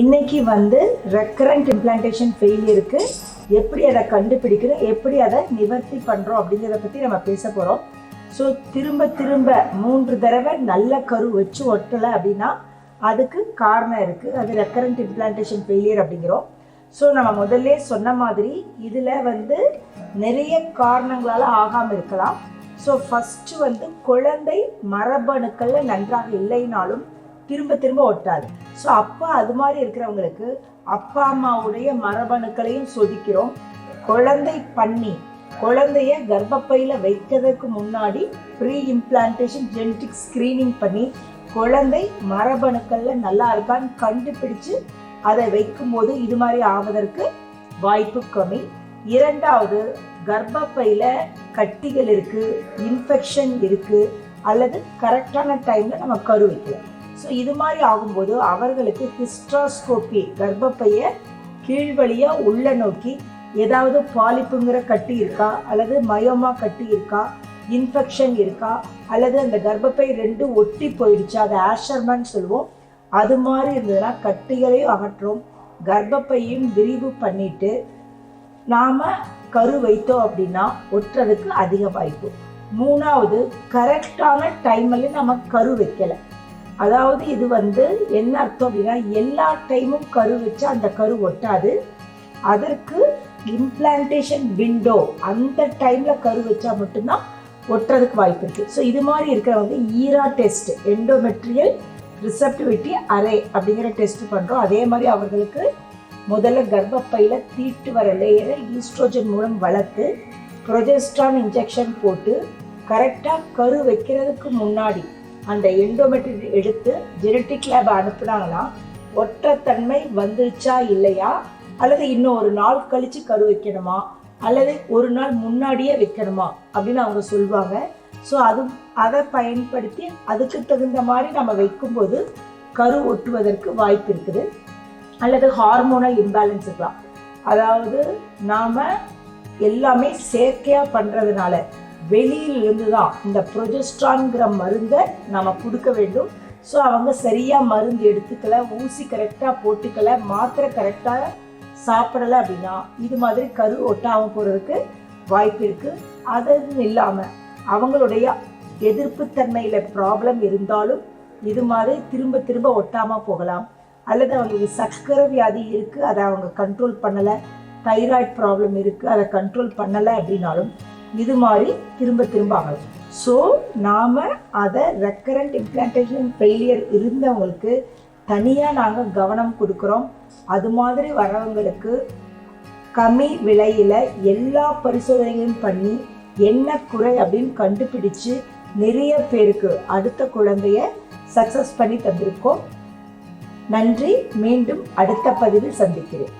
இன்னைக்கு வந்து recurrent implantation ஃபெயிலியருக்கு எப்படி அதை கண்டுபிடிக்கிறோம் எப்படி அதை நிவர்த்தி பண்ணுறோம் அப்படிங்கிறத பற்றி நம்ம பேச போகிறோம் ஸோ திரும்ப திரும்ப மூன்று தடவை நல்ல கரு வச்சு ஒட்டலை அப்படின்னா அதுக்கு காரணம் இருக்குது அது ரெக்கரண்ட் இம்ப்ளான்டேஷன் ஃபெயிலியர் அப்படிங்கிறோம். ஸோ நம்ம முதல்ல சொன்ன மாதிரி இதில் வந்து நிறைய காரணங்களால் ஆகாமல் இருக்கலாம். ஸோ ஃபஸ்ட்டு வந்து குழந்தை மரபணுக்களில் நன்றாக இல்லைனாலும் திரும்ப திரும்ப ஒட்டாது. ஸோ அப்போ அது மாதிரி இருக்கிறவங்களுக்கு அப்பா அம்மாவுடைய மரபணுக்களையும் சொதிக்கிறோம். குழந்தை பண்ணி குழந்தைய கர்ப்பப்பையில் வைக்கிறதுக்கு முன்னாடி ப்ரீ இம்ப்ளான்டேஷன் ஜெனட்டிக் ஸ்க்ரீனிங் பண்ணி குழந்தை மரபணுக்களில் நல்லா இருக்கான்னு கண்டுபிடிச்சு அதை வைக்கும்போது இது மாதிரி ஆவதற்கு வாய்ப்பு கம்மி. இரண்டாவது கர்ப்பப்பையில் கட்டிகள் இருக்கு இன்ஃபெக்ஷன் இருக்கு அல்லது கரெக்டான டைம்ல நம்ம கரு வைக்கலாம். ஸோ இது மாதிரி ஆகும்போது அவர்களுக்கு ஹிஸ்ட்ராஸ்கோப்பி கர்ப்பப்பைய கீழ்வழியாக உள்ள நோக்கி ஏதாவது பாலிப்புங்கிற கட்டி இருக்கா? அல்லது மயோமா கட்டி இருக்கா? இன்ஃபெக்ஷன் இருக்கா? அல்லது அந்த கர்ப்பப்பை ரெண்டு ஒட்டி போயிடுச்சு அது ஆஷர்மன் சொல்லுவோம் அது மாதிரி இருந்ததுன்னா கட்டிகளையும் அகற்றும் கர்ப்பப்பையும் விரிவு பண்ணிட்டு நாம கரு வைத்தோம் அப்படின்னா ஒட்டுறதுக்கு அதிக வாய்ப்பு. மூணாவது கரெக்டான டைம்ல நம்ம கரு வைக்கல. அதாவது இது வந்து என்ன அர்த்தம் அப்படின்னா எல்லா டைமும் கரு வச்சு அந்த கரு ஒட்டாது. அதற்கு இம்ப்ளான்டேஷன் விண்டோ அந்த டைமில் கரு வச்சா மட்டும்தான் ஒட்டுறதுக்கு வாய்ப்பு இருக்குது ஸோ இது மாதிரி இருக்கிற வந்து ERA test endometrial receptivity array அப்படிங்கிற டெஸ்ட் பண்ணுறோம் அதே மாதிரி அவர்களுக்கு முதல்ல கர்ப்பப்பையில் தீட்டு வர லேயரை ஈஸ்ட்ரோஜன் மூலம் வளர்த்து ப்ரொஜெஸ்ட்ரான் இன்ஜெக்ஷன் போட்டு கரெக்டாக கரு வைக்கிறதுக்கு முன்னாடி அந்த எண்டோமெட்ரி எடுத்து ஜெனட்டிக் லேப் அனுப்புனாங்கன்னா ஒற்றத்தன்மை வந்துருச்சா இல்லையா? அல்லது இன்னும் ஒரு நாள் கழிச்சு கரு வைக்கணுமா? அல்லது ஒரு நாள் முன்னாடியே வைக்கணுமா? அப்படின்னு அவங்க சொல்லுவாங்க ஸோ அது அதை பயன்படுத்தி அதுக்கு தகுந்த மாதிரி நம்ம வைக்கும்போது கரு ஒட்டுவதற்கு வாய்ப்பு இருக்குது. அல்லது ஹார்மோனல் இம்பேலன்ஸ் இருக்கலாம். அதாவது நாம் எல்லாமே செயற்கையாக பண்ணுறதுனால வெளியில் இருந்து தான் இந்த ப்ரொஜெஸ்ட்ரான்கிற மருந்தை நம்ம கொடுக்க வேண்டும். ஸோ அவங்க சரியாக மருந்து எடுத்துக்கல ஊசி கரெக்டாக போட்டுக்கல மாத்திரை கரெக்டாக சாப்பிடலை அப்படின்னா இது மாதிரி கரு ஒட்டாமல் போகிறதுக்கு வாய்ப்பு இருக்குது அதுன்னு இல்லாமல் அவங்களுடைய எதிர்ப்பு தன்மையில் ப்ராப்ளம் இருந்தாலும் இது மாதிரி திரும்ப திரும்ப ஒட்டாமல் போகலாம். அல்லது அவங்களுக்கு சர்க்கரை வியாதி இருக்குது அதை அவங்க கண்ட்ரோல் பண்ணலை தைராய்டு ப்ராப்ளம் இருக்குது அதை கண்ட்ரோல் பண்ணலை அப்படின்னாலும் இது மாதிரி திரும்ப திரும்ப ஆகலாம் ஸோ நாம் அதை ரெக்கரண்ட் இம்ப்ளான்டேஷன் ஃபெயிலியர் இருந்தவங்களுக்கு தனியாக நாங்கள் கவனம் கொடுக்குறோம். அது மாதிரி வரவங்களுக்கு கம்மி விலையில் எல்லா பரிசோதனைகளும் பண்ணி என்ன குறை அப்படின்னு கண்டுபிடிச்சு நிறைய பேருக்கு அடுத்த குழந்தைய சக்ஸஸ் பண்ணி தந்திருக்கோம். நன்றி. மீண்டும் அடுத்த பதிவில் சந்திக்கிறேன்.